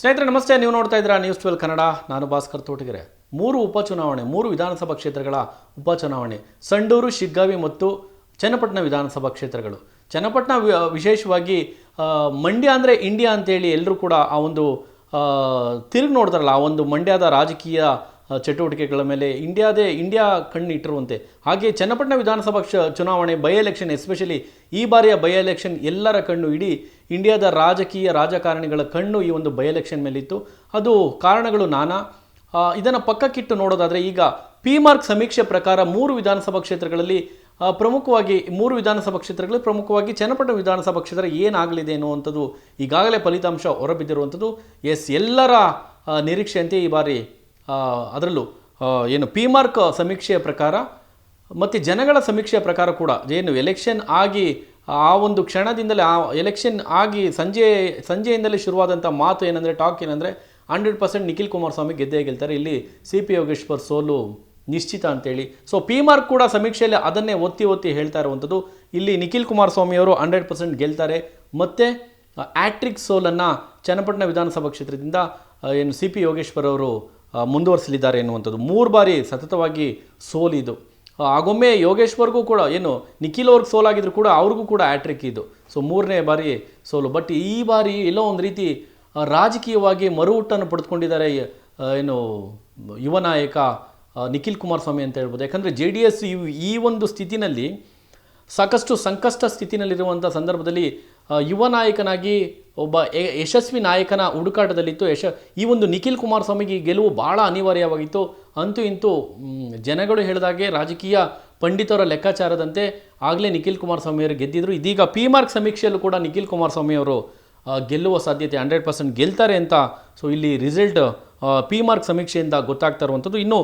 ಸ್ನೇಹಿತರೆ, ನಮಸ್ತೆ. ನೀವು ನೋಡ್ತಾ ಇದ್ದೀರಾ ನ್ಯೂಸ್ ಟ್ವೆಲ್ ಕನ್ನಡ. ನಾನು ಭಾಸ್ಕರ್ ತೋಟಗೆರೆ. ಮೂರು ಉಪಚುನಾವಣೆ, ಮೂರು ವಿಧಾನಸಭಾ ಕ್ಷೇತ್ರಗಳ ಉಪಚುನಾವಣೆ. ಸಂಡೂರು, ಶಿಗ್ಗಾವಿ ಮತ್ತು ಚನ್ನಪಟ್ಟಣ ವಿಧಾನಸಭಾ ಕ್ಷೇತ್ರಗಳು. ಚನ್ನಪಟ್ಟಣ ವಿಶೇಷವಾಗಿ ಮಂಡ್ಯ ಅಂದರೆ ಇಂಡಿಯಾ ಅಂತೇಳಿ ಎಲ್ಲರೂ ಕೂಡ ಆ ಒಂದು ತಿರುಗಿ ನೋಡ್ತಾರಲ್ಲ, ಆ ಒಂದು ಮಂಡ್ಯದ ರಾಜಕೀಯ ಚಟುವಟಿಕೆಗಳ ಮೇಲೆ ಇಂಡಿಯಾದೇ ಇಂಡಿಯಾ ಕಣ್ಣಿಟ್ಟಿರುವಂತೆ. ಹಾಗೆ ಚನ್ನಪಟ್ಟಣ ವಿಧಾನಸಭಾ ಕ್ಷ ಚುನಾವಣೆ ಬೈ ಎಲೆಕ್ಷನ್, ಎಸ್ಪೆಷಲಿ ಈ ಬಾರಿಯ ಬೈ ಎಲೆಕ್ಷನ್ ಎಲ್ಲರ ಕಣ್ಣು ಇಡೀ ಇಂಡಿಯಾದ ರಾಜಕೀಯ ರಾಜಕಾರಣಿಗಳ ಕಣ್ಣು ಈ ಒಂದು ಬೈ ಎಲೆಕ್ಷನ್ ಮೇಲಿತ್ತು. ಅದು ಕಾರಣಗಳು ನಾನಾ. ಇದನ್ನು ಪಕ್ಕಕ್ಕಿಟ್ಟು ನೋಡೋದಾದರೆ ಈಗ ಪಿ ಮಾರ್ಕ್ ಸಮೀಕ್ಷೆ ಪ್ರಕಾರ ಮೂರು ವಿಧಾನಸಭಾ ಕ್ಷೇತ್ರಗಳಲ್ಲಿ ಪ್ರಮುಖವಾಗಿ ಮೂರು ವಿಧಾನಸಭಾ ಕ್ಷೇತ್ರಗಳಲ್ಲಿ ಪ್ರಮುಖವಾಗಿ ಚನ್ನಪಟ್ಟಣ ವಿಧಾನಸಭಾ ಕ್ಷೇತ್ರ ಏನಾಗಲಿದೆ ಅನ್ನುವಂಥದ್ದು ಈಗಾಗಲೇ ಫಲಿತಾಂಶ ಹೊರಬಿದ್ದಿರುವಂಥದ್ದು. ಎಸ್, ಎಲ್ಲರ ನಿರೀಕ್ಷೆಯಂತೆ ಈ ಬಾರಿ ಅದರಲ್ಲೂ ಏನು ಪಿ ಮಾರ್ಕ್ ಸಮೀಕ್ಷೆಯ ಪ್ರಕಾರ ಮತ್ತು ಜನಗಳ ಸಮೀಕ್ಷೆಯ ಪ್ರಕಾರ ಕೂಡ, ಏನು ಎಲೆಕ್ಷನ್ ಆಗಿ ಆ ಒಂದು ಕ್ಷಣದಿಂದಲೇ, ಆ ಎಲೆಕ್ಷನ್ ಆಗಿ ಸಂಜೆ, ಸಂಜೆಯಿಂದಲೇ ಶುರುವಾದಂಥ ಮಾತು ಏನಂದರೆ ಟಾಕ್ ಏನಂದರೆ ಹಂಡ್ರೆಡ್ ಪರ್ಸೆಂಟ್ ನಿಖಿಲ್ ಕುಮಾರಸ್ವಾಮಿ ಗೆದ್ದೇ ಗೆಲ್ತಾರೆ. ಇಲ್ಲಿ ಸಿ ಪಿ ಯೋಗೇಶ್ವರ್ ಸೋಲು ನಿಶ್ಚಿತ ಅಂತೇಳಿ. ಸೊ ಪಿ ಮಾರ್ಕ್ ಕೂಡ ಸಮೀಕ್ಷೆಯಲ್ಲಿ ಅದನ್ನೇ ಒತ್ತಿ ಒತ್ತಿ ಹೇಳ್ತಾ ಇರುವಂಥದ್ದು. ಇಲ್ಲಿ ನಿಖಿಲ್ ಕುಮಾರಸ್ವಾಮಿಯವರು ಹಂಡ್ರೆಡ್ ಪರ್ಸೆಂಟ್ ಗೆಲ್ತಾರೆ. ಮತ್ತು ಆ್ಯಟ್ರಿಕ್ ಸೋಲನ್ನು ಚನ್ನಪಟ್ಟಣ ವಿಧಾನಸಭಾ ಕ್ಷೇತ್ರದಿಂದ ಏನು ಸಿ ಪಿ ಯೋಗೇಶ್ವರ್ ಅವರು ಮುಂದುವರಿಸಲಿದ್ದಾರೆ ಎನ್ನುವಂಥದ್ದು. ಮೂರು ಬಾರಿ ಸತತವಾಗಿ ಸೋಲಿದು ಆಗೊಮ್ಮೆ ಯೋಗೇಶ್ವರ್ಗೂ ಕೂಡ, ಏನು, ನಿಖಿಲ್ ಅವ್ರಿಗೆ ಸೋಲಾಗಿದ್ರು ಕೂಡ ಅವ್ರಿಗೂ ಕೂಡ ಆ್ಯಟ್ರಿಕ್ ಇದು ಸೊ ಮೂರನೇ ಬಾರಿ ಸೋಲು. ಬಟ್ ಈ ಬಾರಿ ಎಲ್ಲೋ ಒಂದು ರೀತಿ ರಾಜಕೀಯವಾಗಿ ಮರುಹುಟ್ಟನ್ನು ಪಡೆದುಕೊಂಡಿದ್ದಾರೆ ಏನು, ಯುವ ನಾಯಕ ನಿಖಿಲ್ ಕುಮಾರಸ್ವಾಮಿ ಅಂತ ಹೇಳ್ಬೋದು. ಯಾಕಂದರೆ ಜೆ ಡಿ ಎಸ್ ಈ ಒಂದು ಸ್ಥಿತಿನಲ್ಲಿ ಸಾಕಷ್ಟು ಸಂಕಷ್ಟ ಸ್ಥಿತಿನಲ್ಲಿರುವಂಥ ಸಂದರ್ಭದಲ್ಲಿ ಯುವ ನಾಯಕನಾಗಿ ಒಬ್ಬ ಯಶಸ್ವಿ ನಾಯಕನ ಹುಡುಕಾಟದಲ್ಲಿತ್ತು. ಯಶ, ಈ ಒಂದು ನಿಖಿಲ್ ಕುಮಾರಸ್ವಾಮಿಗೆ ಗೆಲುವು ಭಾಳ ಅನಿವಾರ್ಯವಾಗಿತ್ತು. ಅಂತೂ ಇಂತೂ ಜನಗಳು ಹೇಳಿದಾಗೆ ರಾಜಕೀಯ ಪಂಡಿತರ ಲೆಕ್ಕಾಚಾರದಂತೆ ಆಗಲೇ ನಿಖಿಲ್ ಕುಮಾರಸ್ವಾಮಿ ಅವರು ಗೆದ್ದಿದ್ರು. ಇದೀಗ ಪಿ ಮಾರ್ಕ್ ಸಮೀಕ್ಷೆಯಲ್ಲೂ ಕೂಡ ನಿಖಿಲ್ ಕುಮಾರಸ್ವಾಮಿ ಅವರು ಗೆಲ್ಲುವ ಸಾಧ್ಯತೆ ಹಂಡ್ರೆಡ್ ಪರ್ಸೆಂಟ್ ಗೆಲ್ತಾರೆ ಅಂತ, ಸೊ ಇಲ್ಲಿ ರಿಸಲ್ಟ್ ಪಿ ಮಾರ್ಕ್ ಸಮೀಕ್ಷೆಯಿಂದ ಗೊತ್ತಾಗ್ತಾ ಇರುವಂಥದ್ದು. ಇನ್ನು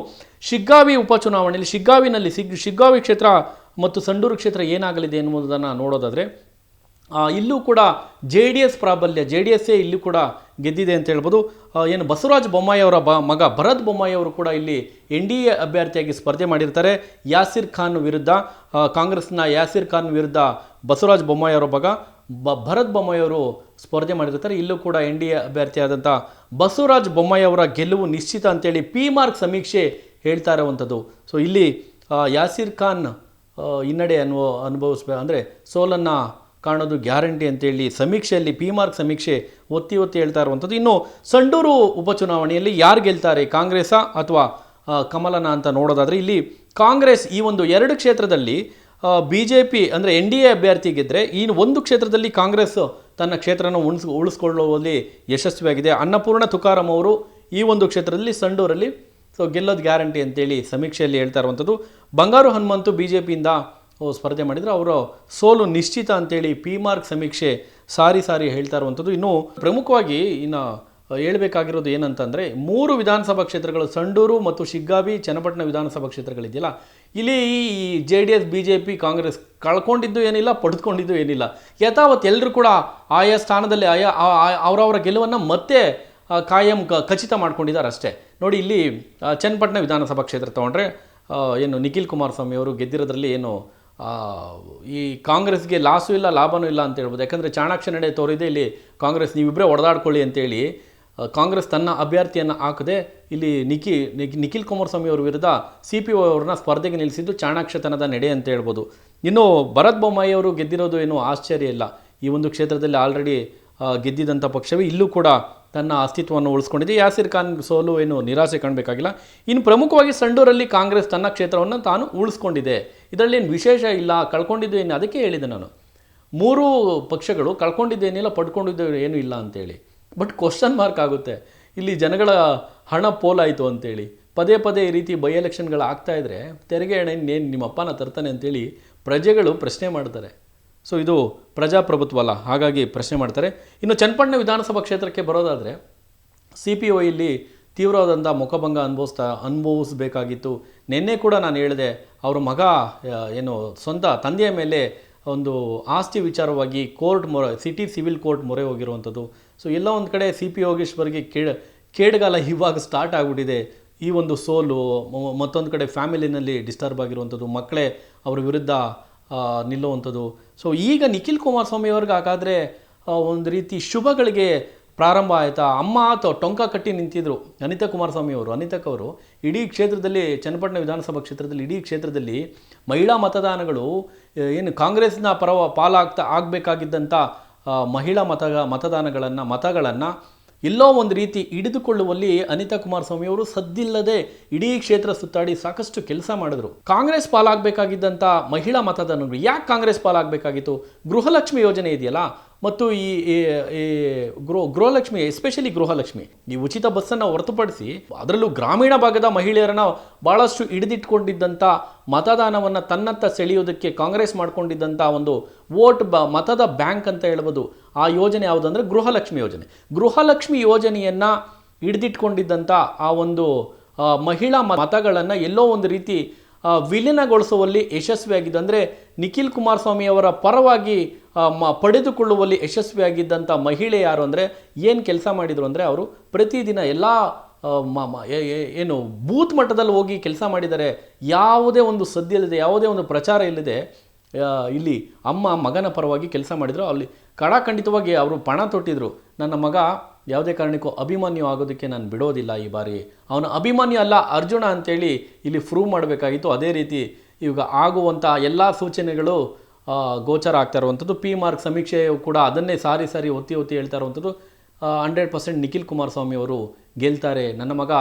ಶಿಗ್ಗಾವಿ ಉಪಚುನಾವಣೆಯಲ್ಲಿ, ಶಿಗ್ಗಾವಿನಲ್ಲಿ ಸಿಗ್ ಶಿಗ್ಗಾವಿ ಕ್ಷೇತ್ರ ಮತ್ತು ಸಂಡೂರು ಕ್ಷೇತ್ರ ಏನಾಗಲಿದೆ ಎನ್ನುವುದನ್ನು ನೋಡೋದಾದರೆ ಇಲ್ಲೂ ಕೂಡ ಜೆ ಡಿ ಎಸ್ ಪ್ರಾಬಲ್ಯ, ಜೆ ಡಿ ಎಸ್ಸೇ ಇಲ್ಲೂ ಕೂಡ ಗೆದ್ದಿದೆ ಅಂತ ಹೇಳ್ಬೋದು. ಏನು ಬಸವರಾಜ ಬೊಮ್ಮಾಯಿ ಅವರ ಬ, ಮಗ ಭರತ್ ಬೊಮ್ಮಾಯಿ ಅವರು ಕೂಡ ಇಲ್ಲಿ ಎನ್ ಡಿ ಎ ಅಭ್ಯರ್ಥಿಯಾಗಿ ಸ್ಪರ್ಧೆ ಮಾಡಿರ್ತಾರೆ. ಯಾಸಿರ್ ಖಾನ್ ವಿರುದ್ಧ ಕಾಂಗ್ರೆಸ್ನ ಯಾಸಿರ್ ಖಾನ್ ವಿರುದ್ಧ ಬಸವರಾಜ ಬೊಮ್ಮಾಯಿ ಅವರ ಮಗ ಬ, ಭರತ್ ಬೊಮ್ಮಾಯಿ ಅವರು ಸ್ಪರ್ಧೆ ಮಾಡಿರ್ತಾರೆ. ಇಲ್ಲೂ ಕೂಡ ಎನ್ ಡಿ ಎ ಅಭ್ಯರ್ಥಿಯಾದಂಥ ಬಸವರಾಜ ಬೊಮ್ಮಾಯಿ ಅವರ ಗೆಲುವು ನಿಶ್ಚಿತ ಅಂತೇಳಿ ಪಿ ಮಾರ್ಕ್ ಸಮೀಕ್ಷೆ ಹೇಳ್ತಾ ಇರುವಂಥದ್ದು. ಸೊ, ಇಲ್ಲಿ ಯಾಸಿರ್ ಖಾನ್ ಹಿನ್ನಡೆ ಅನುಭವ ಅನುಭವಿಸ್ಬೇ, ಅಂದರೆ ಸೋಲನ್ನು ಕಾಣೋದು ಗ್ಯಾರಂಟಿ ಅಂತೇಳಿ ಸಮೀಕ್ಷೆಯಲ್ಲಿ ಪಿ ಮಾರ್ಕ್ ಸಮೀಕ್ಷೆ ಒತ್ತಿ ಒತ್ತಿ ಹೇಳ್ತಾ ಇರುವಂಥದ್ದು. ಇನ್ನು ಸಂಡೂರು ಉಪಚುನಾವಣೆಯಲ್ಲಿ ಯಾರು ಗೆಲ್ತಾರೆ, ಕಾಂಗ್ರೆಸ್ಸಾ ಅಥವಾ ಕಮಲನ ಅಂತ ನೋಡೋದಾದರೆ ಇಲ್ಲಿ ಕಾಂಗ್ರೆಸ್ ಈ ಒಂದು ಎರಡು ಕ್ಷೇತ್ರದಲ್ಲಿ ಬಿ ಜೆ ಪಿ ಅಂದರೆ ಎನ್ ಡಿ ಎ ಅಭ್ಯರ್ಥಿ ಗೆದ್ದರೆ ಈ ಒಂದು ಕ್ಷೇತ್ರದಲ್ಲಿ ಕಾಂಗ್ರೆಸ್ ತನ್ನ ಕ್ಷೇತ್ರನ ಉಳಿಸ್ ಉಳಿಸ್ಕೊಳ್ಳುವಲ್ಲಿ ಯಶಸ್ವಿಯಾಗಿದೆ. ಅನ್ನಪೂರ್ಣ ತುಕಾರಾಮ್ ಅವರು ಈ ಒಂದು ಕ್ಷೇತ್ರದಲ್ಲಿ ಸಂಡೂರಲ್ಲಿ, ಸೊ ಗೆಲ್ಲೋದು ಗ್ಯಾರಂಟಿ ಅಂತೇಳಿ ಸಮೀಕ್ಷೆಯಲ್ಲಿ ಹೇಳ್ತಾ ಇರುವಂಥದ್ದು. ಬಂಗಾರು ಹನುಮಂತು ಬಿ ಜೆ ಪಿಯಿಂದ ಸ್ಪರ್ಧೆ ಮಾಡಿದರೆ. ಅವರು ಸೋಲು ನಿಶ್ಚಿತ ಅಂತೇಳಿ ಪಿ ಮಾರ್ಕ್ ಸಮೀಕ್ಷೆ ಸಾರಿ ಸಾರಿ ಹೇಳ್ತಾ ಇರುವಂಥದ್ದು. ಇನ್ನು ಪ್ರಮುಖವಾಗಿ ಇನ್ನು ಹೇಳಬೇಕಾಗಿರೋದು ಏನಂತಂದರೆ, ಮೂರು ವಿಧಾನಸಭಾ ಕ್ಷೇತ್ರಗಳು, ಸಂಡೂರು ಮತ್ತು ಶಿಗ್ಗಾವಿ, ಚನ್ನಪಟ್ಟಣ ವಿಧಾನಸಭಾ ಕ್ಷೇತ್ರಗಳಿದೆಯಲ್ಲ, ಇಲ್ಲಿ ಈ J D S, B J P, Congress ಕಳ್ಕೊಂಡಿದ್ದು ಏನಿಲ್ಲ, ಪಡೆದುಕೊಂಡಿದ್ದು ಏನಿಲ್ಲ. ಯಥಾವತ್ ಎಲ್ಲರೂ ಕೂಡ ಆಯಾ ಸ್ಥಾನದಲ್ಲಿ, ಆಯಾ ಅವರವರ ಗೆಲುವನ್ನು ಮತ್ತೆ ಕಾಯಂ ಖಚಿತ ಮಾಡ್ಕೊಂಡಿದ್ದಾರೆ ಅಷ್ಟೇ. ನೋಡಿ, ಇಲ್ಲಿ ಚನ್ನಪಟ್ಟಣ ವಿಧಾನಸಭಾ ಕ್ಷೇತ್ರ ತೊಗೊಂಡ್ರೆ ಏನು ನಿಖಿಲ್ ಕುಮಾರಸ್ವಾಮಿ ಅವರು ಗೆದ್ದಿರೋದ್ರಲ್ಲಿ ಏನು ಈ ಕಾಂಗ್ರೆಸ್ಗೆ ಲಾಸು ಇಲ್ಲ, ಲಾಭನೂ ಇಲ್ಲ ಅಂತ ಹೇಳ್ಬೋದು. ಯಾಕಂದರೆ ಚಾಣಾಕ್ಷ ನಡೆ ತೋರಿದೆ, ಇಲ್ಲಿ ಕಾಂಗ್ರೆಸ್ ನೀವಿಬ್ಬರೇ ಹೊಡೆದಾಡ್ಕೊಳ್ಳಿ ಅಂತೇಳಿ ಕಾಂಗ್ರೆಸ್ ತನ್ನ ಅಭ್ಯರ್ಥಿಯನ್ನು ಹಾಕದೆ ಇಲ್ಲಿ ನಿಖ್- ನಿಖಿಲ್ ಕುಮಾರಸ್ವಾಮಿ ಅವರ ವಿರುದ್ಧ ಸಿ ಪಿ ಓ ಅವ್ರನ್ನ ಸ್ಪರ್ಧೆಗೆ ನಿಲ್ಲಿಸಿದ್ದು ಚಾಣಾಕ್ಷತನದ ನಡೆ ಅಂತ ಹೇಳ್ಬೋದು. ಇನ್ನು ಭರತ್ ಬೊಮ್ಮಾಯಿ ಅವರು ಗೆದ್ದಿರೋದು ಏನು ಆಶ್ಚರ್ಯ ಇಲ್ಲ. ಈ ಒಂದು ಕ್ಷೇತ್ರದಲ್ಲಿ ಆಲ್ರೆಡಿ ಗೆದ್ದಿದ್ದಂಥ ಪಕ್ಷವೇ ಇಲ್ಲೂ ಕೂಡ ತನ್ನ ಅಸ್ತಿತ್ವವನ್ನು ಉಳಿಸ್ಕೊಂಡಿದೆ. ಯಾಸಿರ್ ಖಾನ್ ಸೋಲು ಏನು ನಿರಾಸೆ ಕಾಣಬೇಕಾಗಿಲ್ಲ. ಇನ್ನು ಪ್ರಮುಖವಾಗಿ ಸಂಡೂರಲ್ಲಿ ಕಾಂಗ್ರೆಸ್ ತನ್ನ ಕ್ಷೇತ್ರವನ್ನು ತಾನು ಉಳಿಸ್ಕೊಂಡಿದೆ. ಇದರಲ್ಲಿ ಏನು ವಿಶೇಷ ಇಲ್ಲ, ಕಳ್ಕೊಂಡಿದ್ದು ಏನು ಅದಕ್ಕೆ ಹೇಳಿದೆ ನಾನು. ಮೂರು ಪಕ್ಷಗಳು ಕಳ್ಕೊಂಡಿದ್ದೇನಿಲ್ಲ, ಪಡ್ಕೊಂಡಿದ್ದು ಏನೂ ಇಲ್ಲ ಅಂತೇಳಿ. ಬಟ್ ಕ್ವಶನ್ ಮಾರ್ಕ್ ಆಗುತ್ತೆ. ಇಲ್ಲಿ ಜನಗಳ ಹಣ ಪೋಲಾಯಿತು ಅಂತೇಳಿ. ಪದೇ ಪದೇ ಈ ರೀತಿ ಬೈ ಎಲೆಕ್ಷನ್ಗಳು ಆಗ್ತಾಯಿದ್ರೆ ತೆರಿಗೆ ಹಣ ಇನ್ನೇನು ನಿಮ್ಮ ಅಪ್ಪನ ತರ್ತಾನೆ ಅಂತೇಳಿ ಪ್ರಜೆಗಳು ಪ್ರಶ್ನೆ ಮಾಡ್ತಾರೆ. ಸೊ ಇದು ಪ್ರಜಾಪ್ರಭುತ್ವ ಅಲ್ಲ ಹಾಗಾಗಿ ಪ್ರಶ್ನೆ ಮಾಡ್ತಾರೆ. ಇನ್ನು ಚನ್ನಪಟ್ಟಣ ವಿಧಾನಸಭಾ ಕ್ಷೇತ್ರಕ್ಕೆ ಬರೋದಾದರೆ ಸಿ ಪಿ ಒ ಇಲ್ಲಿ ತೀವ್ರವಾದಂಥ ಮುಖಭಂಗ ಅನುಭವಿಸ್ತಾ, ಅನುಭವಿಸಬೇಕಾಗಿತ್ತು. ನಿನ್ನೆ ಕೂಡ ನಾನು ಹೇಳಿದೆ, ಅವರ ಮಗ ಏನು, ಸ್ವಂತ ತಂದೆಯ ಮೇಲೆ ಒಂದು ಆಸ್ತಿ ವಿಚಾರವಾಗಿ ಕೋರ್ಟ್ ಮೊರೆ, ಸಿಟಿ ಸಿವಿಲ್ ಕೋರ್ಟ್ ಮೊರೆ ಹೋಗಿರುವಂಥದ್ದು. ಸೊ ಎಲ್ಲ ಒಂದು ಕಡೆ ಸಿ ಪಿ ಯೋಗೇಶ್ವರಿಗೆ ಕೇಳ, ಕೇಡ್ಗಾಲ ಇವಾಗ ಸ್ಟಾರ್ಟ್ ಆಗಿಬಿಟ್ಟಿದೆ. ಈ ಒಂದು ಸೋಲು ಮತ್ತೊಂದು ಕಡೆ ಫ್ಯಾಮಿಲಿನಲ್ಲಿ ಡಿಸ್ಟರ್ಬ್ ಆಗಿರುವಂಥದ್ದು. ಮಕ್ಕಳೇ, ಅವರ ವಿರುದ್ಧ ನಿಲ್ಲುವಂಥದ್ದು. ಸೊ ಈಗ ನಿಖಿಲ್ ಕುಮಾರಸ್ವಾಮಿ ಅವ್ರಿಗೆ ಹಾಗಾದರೆ ಒಂದು ರೀತಿ ಶುಭಗಳಿಗೆ ಪ್ರಾರಂಭ ಆಯಿತಾ? ಅಮ್ಮ ಆತ ಟೊಂಕ ಕಟ್ಟಿ ನಿಂತಿದ್ರು. ಅನಿತಾ ಕುಮಾರಸ್ವಾಮಿ ಅವರು ಅನಿತಕ್ ಅವರು, ಇಡೀ ಕ್ಷೇತ್ರದಲ್ಲಿ, ಚನ್ನಪಟ್ಟಣ ವಿಧಾನಸಭಾ ಕ್ಷೇತ್ರದಲ್ಲಿ, ಇಡೀ ಕ್ಷೇತ್ರದಲ್ಲಿ ಮಹಿಳಾ ಮತದಾನಗಳು ಏನು ಕಾಂಗ್ರೆಸ್ನ ಪರವ ಪಾಲಾಗ್ತಾ ಆಗಬೇಕಾಗಿದ್ದಂಥ ಮಹಿಳಾ ಮತ ಮತದಾನಗಳನ್ನು, ಮತಗಳನ್ನು ಎಲ್ಲೋ ಒಂದು ರೀತಿ ಹಿಡಿದುಕೊಳ್ಳುವಲ್ಲಿ ಅನಿತಾ ಕುಮಾರಸ್ವಾಮಿ ಅವರು ಸದ್ದಿಲ್ಲದೆ ಇಡೀ ಕ್ಷೇತ್ರ ಸುತ್ತಾಡಿ ಸಾಕಷ್ಟು ಕೆಲಸ ಮಾಡಿದ್ರು. ಕಾಂಗ್ರೆಸ್ ಪಾಲಾಗಬೇಕಾಗಿದ್ದಂಥ ಮಹಿಳಾ ಮತದಾರರು ಯಾಕೆ ಕಾಂಗ್ರೆಸ್ ಪಾಲಾಗಬೇಕಾಗಿತ್ತು? ಗೃಹಲಕ್ಷ್ಮಿ ಯೋಜನೆ ಇದೆಯಲ್ಲ ಮತ್ತು ಈ, ಈ- ಗೃಹ, ಗೃಹಲಕ್ಷ್ಮಿ ಎಸ್ಪೆಷಲಿ ಗೃಹಲಕ್ಷ್ಮಿ, ಈ ಉಚಿತ ಬಸ್ಸನ್ನು ಹೊರತುಪಡಿಸಿ ಅದರಲ್ಲೂ ಗ್ರಾಮೀಣ ಭಾಗದ ಮಹಿಳೆಯರನ್ನ ಭಾಳಷ್ಟು ಹಿಡಿದಿಟ್ಕೊಂಡಿದ್ದಂಥ ಮತದಾನವನ್ನು ತನ್ನತ್ತ ಸೆಳೆಯೋದಕ್ಕೆ ಕಾಂಗ್ರೆಸ್ ಮಾಡಿಕೊಂಡಿದ್ದಂಥ ಒಂದು ವೋಟ್ ಬ, ಮತದ ಬ್ಯಾಂಕ್ ಅಂತ ಹೇಳ್ಬೋದು, ಆ ಯೋಜನೆ ಯಾವುದಂದ್ರೆ ಗೃಹಲಕ್ಷ್ಮಿ ಯೋಜನೆ. ಗೃಹಲಕ್ಷ್ಮಿ ಯೋಜನೆಯನ್ನು ಹಿಡಿದಿಟ್ಕೊಂಡಿದ್ದಂಥ ಆ ಒಂದು ಮಹಿಳಾ ಮತಗಳನ್ನು ಎಲ್ಲೋ ಒಂದು ರೀತಿ ವಿಲೀನಗೊಳಿಸುವಲ್ಲಿ ಯಶಸ್ವಿಯಾಗಿದ್ದು ಅಂದರೆ ನಿಖಿಲ್ ಕುಮಾರಸ್ವಾಮಿ ಅವರ ಪರವಾಗಿ ಮ, ಪಡೆದುಕೊಳ್ಳುವಲ್ಲಿ ಯಶಸ್ವಿಯಾಗಿದ್ದಂಥ ಮಹಿಳೆ ಯಾರು ಅಂದರೆ ಏನು ಕೆಲಸ ಮಾಡಿದರು ಅಂದರೆ ಅವರು ಪ್ರತಿದಿನ ಎಲ್ಲ ಏನು ಬೂತ್ ಮಟ್ಟದಲ್ಲಿ ಹೋಗಿ ಕೆಲಸ ಮಾಡಿದ್ದಾರೆ ಯಾವುದೇ ಒಂದು ಸದ್ಯ ಇಲ್ಲದೆ ಯಾವುದೇ ಒಂದು ಪ್ರಚಾರ ಇಲ್ಲದೆ ಇಲ್ಲಿ ಅಮ್ಮ ಮಗನ ಪರವಾಗಿ ಕೆಲಸ ಮಾಡಿದರು. ಅಲ್ಲಿ ಕಡಾಖಂಡಿತವಾಗಿ ಅವರು ಪಣ ತೊಟ್ಟಿದ್ರು. ನನ್ನ ಮಗ ಯಾವುದೇ ಕಾರಣಕ್ಕೂ ಅಭಿಮನ್ಯು ಆಗೋದಕ್ಕೆ ನಾನು ಬಿಡೋದಿಲ್ಲ ಈ ಬಾರಿ. ಅವನ ಅಭಿಮಾನ್ಯ ಅಲ್ಲ, ಅರ್ಜುನ ಅಂತೇಳಿ ಇಲ್ಲಿ ಪ್ರೂವ್ ಮಾಡಬೇಕಾಗಿತ್ತು. ಅದೇ ರೀತಿ ಇವಾಗ ಆಗುವಂಥ ಎಲ್ಲ ಸೂಚನೆಗಳು ಗೋಚರ ಆಗ್ತಾ ಇರುವಂಥದ್ದು. ಪಿ ಮಾರ್ಕ್ ಸಮೀಕ್ಷೆಯು ಕೂಡ ಅದನ್ನೇ ಸಾರಿ ಸಾರಿ ಒತ್ತಿ ಒತ್ತಿ ಹೇಳ್ತಾ ಇರುವಂಥದ್ದು. ಹಂಡ್ರೆಡ್ ಪರ್ಸೆಂಟ್ ನಿಖಿಲ್ ಕುಮಾರಸ್ವಾಮಿ ಅವರು ಗೆಲ್ತಾರೆ. ನನ್ನ ಮಗ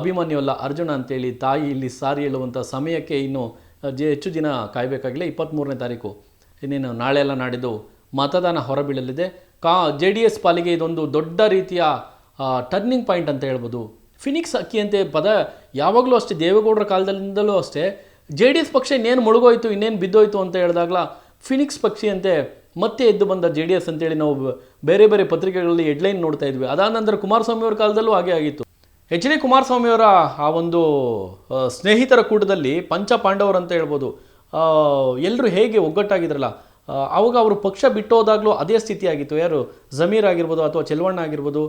ಅಭಿಮನ್ಯು ಅಲ್ಲ, ಅರ್ಜುನ ಅಂತೇಳಿ ತಾಯಿ ಇಲ್ಲಿ ಸಾರಿ ಹೇಳುವಂಥ ಸಮಯಕ್ಕೆ ಇನ್ನು ಜೆ ಹೆಚ್ಚು ದಿನ ಕಾಯಬೇಕಾಗಿಲ್ಲ ಇಪ್ಪತ್ತ್ಮೂರನೇ ತಾರೀಕು. ಇನ್ನೇನು ನಾಳೆ ಎಲ್ಲ ನಾಡಿದ್ದು ಮತದಾನ ಹೊರಬೀಳಲಿದೆ. ಕಾ ಜೆ ಡಿ ಎಸ್ ಪಾಲಿಗೆ ಇದೊಂದು ದೊಡ್ಡ ರೀತಿಯ ಟರ್ನಿಂಗ್ ಪಾಯಿಂಟ್ ಅಂತ ಹೇಳ್ಬೋದು. ಫಿನಿಕ್ಸ್ ಅಕ್ಕಿಯಂತೆ ಪದ ಯಾವಾಗಲೂ ಅಷ್ಟೇ, ದೇವೇಗೌಡರ ಕಾಲದಲ್ಲಿಂದಲೂ ಅಷ್ಟೇ. ಜೆ ಡಿ ಎಸ್ ಪಕ್ಷ ಇನ್ನೇನು ಮುಳುಗೋಯ್ತು, ಇನ್ನೇನು ಬಿದ್ದೋಯ್ತು ಅಂತ ಹೇಳಿದಾಗಲ ಫಿನಿಕ್ಸ್ ಪಕ್ಷಿಯಂತೆ ಮತ್ತೆ ಎದ್ದು ಬಂದ ಜೆ ಡಿ ಎಸ್ ಅಂತೇಳಿ ನಾವು ಬೇರೆ ಬೇರೆ ಪತ್ರಿಕೆಗಳಲ್ಲಿ ಹೆಡ್ಲೈನ್ ನೋಡ್ತಾ ಇದ್ವಿ. ಅದಾದ ನಂತರ ಕುಮಾರಸ್ವಾಮಿ ಅವರ ಕಾಲದಲ್ಲೂ ಹಾಗೆ ಆಗಿತ್ತು. ಎಚ್ ಡಿ ಕುಮಾರಸ್ವಾಮಿಯವರ ಆ ಒಂದು ಸ್ನೇಹಿತರ ಕೂಟದಲ್ಲಿ ಪಂಚ ಅಂತ ಹೇಳ್ಬೋದು ಎಲ್ಲರೂ ಹೇಗೆ ಒಗ್ಗಟ್ಟಾಗಿದ್ರಲ್ಲ ಅವಾಗ ಅವರು ಪಕ್ಷ ಬಿಟ್ಟೋದಾಗಲೂ ಅದೇ ಸ್ಥಿತಿ ಆಗಿತ್ತು. ಯಾರು? ಜಮೀರ್ ಆಗಿರ್ಬೋದು ಅಥವಾ ಚೆಲ್ವಣ್ಣ ಆಗಿರ್ಬೋದು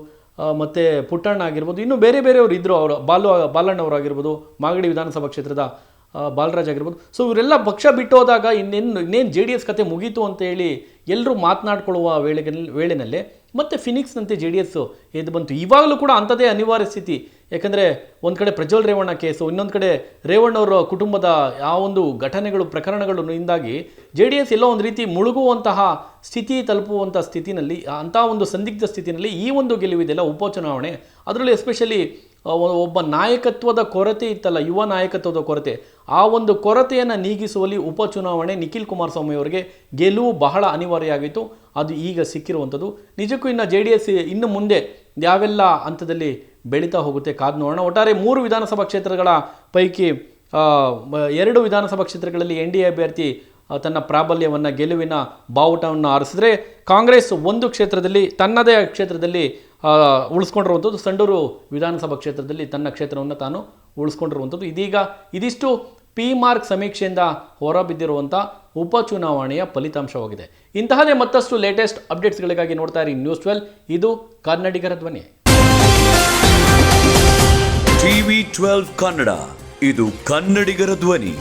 ಮತ್ತು ಪುಟ್ಟಣ್ಣ ಆಗಿರ್ಬೋದು, ಇನ್ನೂ ಬೇರೆ ಬೇರೆಯವರು ಇದ್ದರು ಅವರು. ಬಾಲು, ಬಾಲಣ್ಣವರು ಆಗಿರ್ಬೋದು, ಮಾಗಡಿ ವಿಧಾನಸಭಾ ಕ್ಷೇತ್ರದ ಬಾಲರಾಜ್ ಆಗಿರ್ಬೋದು. ಸೊ ಇವರೆಲ್ಲ ಪಕ್ಷ ಬಿಟ್ಟೋದಾಗ ಇನ್ನೇನು ಇನ್ನೇನು ಜೆ ಡಿ ಎಸ್ ಕತೆ ಮುಗೀತು ಅಂತ ಹೇಳಿ ಎಲ್ಲರೂ ಮಾತನಾಡ್ಕೊಳ್ಳುವ ವೇಳೆಗೆ, ವೇಳೆನಲ್ಲೇ ಮತ್ತೆ ಫಿನಿಕ್ಸ್ನಂತೆ ಜೆ ಡಿ ಎಸ್ಸು ಎದ್ದು ಬಂತು. ಇವಾಗಲೂ ಕೂಡ ಅಂಥದ್ದೇ ಅನಿವಾರ್ಯ ಸ್ಥಿತಿ. ಯಾಕಂದರೆ ಒಂದು ಕಡೆ ಪ್ರಜ್ವಲ್ ರೇವಣ್ಣ ಕೇಸು, ಇನ್ನೊಂದು ಕಡೆ ರೇವಣ್ಣವರ ಕುಟುಂಬದ ಆ ಒಂದು ಘಟನೆಗಳು, ಪ್ರಕರಣಗಳು ಇಂದಾಗಿ ಜೆ ಡಿ ಎಸ್ ಎಲ್ಲೋ ಒಂದು ರೀತಿ ಮುಳುಗುವಂತಹ ಸ್ಥಿತಿ ತಲುಪುವಂಥ ಸ್ಥಿತಿನಲ್ಲಿ ಅಂಥ ಒಂದು ಸಂದಿಗ್ಧ ಸ್ಥಿತಿನಲ್ಲಿ ಈ ಒಂದು ಗೆಲುವಿದೆಲ್ಲ ಉಪಚುನಾವಣೆ. ಅದರಲ್ಲಿ ಎಸ್ಪೆಷಲಿ ಒಬ್ಬ ನಾಯಕತ್ವದ ಕೊರತೆ ಇತ್ತಲ್ಲ, ಯುವ ನಾಯಕತ್ವದ ಕೊರತೆ. ಆ ಒಂದು ಕೊರತೆಯನ್ನು ನೀಗಿಸುವಲ್ಲಿ ಉಪಚುನಾವಣೆ ನಿಖಿಲ್ ಕುಮಾರಸ್ವಾಮಿ ಅವರಿಗೆ ಗೆಲುವು ಬಹಳ ಅನಿವಾರ್ಯ ಆಗಿತ್ತು. ಅದು ಈಗ ಸಿಕ್ಕಿರುವಂಥದ್ದು. ನಿಜಕ್ಕೂ ಇನ್ನು ಜೆ ಡಿ ಎಸ್ ಇನ್ನು ಮುಂದೆ ಯಾವೆಲ್ಲ ಹಂತದಲ್ಲಿ ಬೆಳೀತಾ ಹೋಗುತ್ತೆ ಕಾದು ನೋಡೋಣ. ಒಟ್ಟಾರೆ ಮೂರು ವಿಧಾನಸಭಾ ಕ್ಷೇತ್ರಗಳ ಪೈಕಿ ಎರಡು ವಿಧಾನಸಭಾ ಕ್ಷೇತ್ರಗಳಲ್ಲಿ ಎನ್ ಡಿ ಎ ಅಭ್ಯರ್ಥಿ ತನ್ನ ಪ್ರಾಬಲ್ಯವನ್ನು, ಗೆಲುವಿನ ಬಾವುಟವನ್ನು ಆರಿಸಿದ್ರೆ ಕಾಂಗ್ರೆಸ್ ಒಂದು ಕ್ಷೇತ್ರದಲ್ಲಿ, ತನ್ನದೇ ಕ್ಷೇತ್ರದಲ್ಲಿ ಉಳಿಸ್ಕೊಂಡಿರುವಂಥದ್ದು. ಸಂಡೂರು ವಿಧಾನಸಭಾ ಕ್ಷೇತ್ರದಲ್ಲಿ ತನ್ನ ಕ್ಷೇತ್ರವನ್ನು ತಾನು ಉಳಿಸ್ಕೊಂಡಿರುವಂಥದ್ದು. ಇದೀಗ ಇದಿಷ್ಟು ಪಿ ಮಾರ್ಕ್ ಸಮೀಕ್ಷೆಯಿಂದ ಹೊರಬಿದ್ದಿರುವಂಥ ಉಪಚುನಾವಣೆಯ ಫಲಿತಾಂಶವಾಗಿದೆ. ಇಂತಹದೇ ಮತ್ತಷ್ಟು ಲೇಟೆಸ್ಟ್ ಅಪ್ಡೇಟ್ಸ್ಗಳಿಗಾಗಿ ನೋಡ್ತಾ ಇರಿ ನ್ಯೂಸ್ ಟ್ವೆಲ್ ಇದು ಕನ್ನಡಿಗರ ಧ್ವನಿ. ಟಿವಿ ಟ್ವೆಲ್ವ್ ಕನ್ನಡ ಇದು ಕನ್ನಡಿಗರ ಧ್ವನಿ.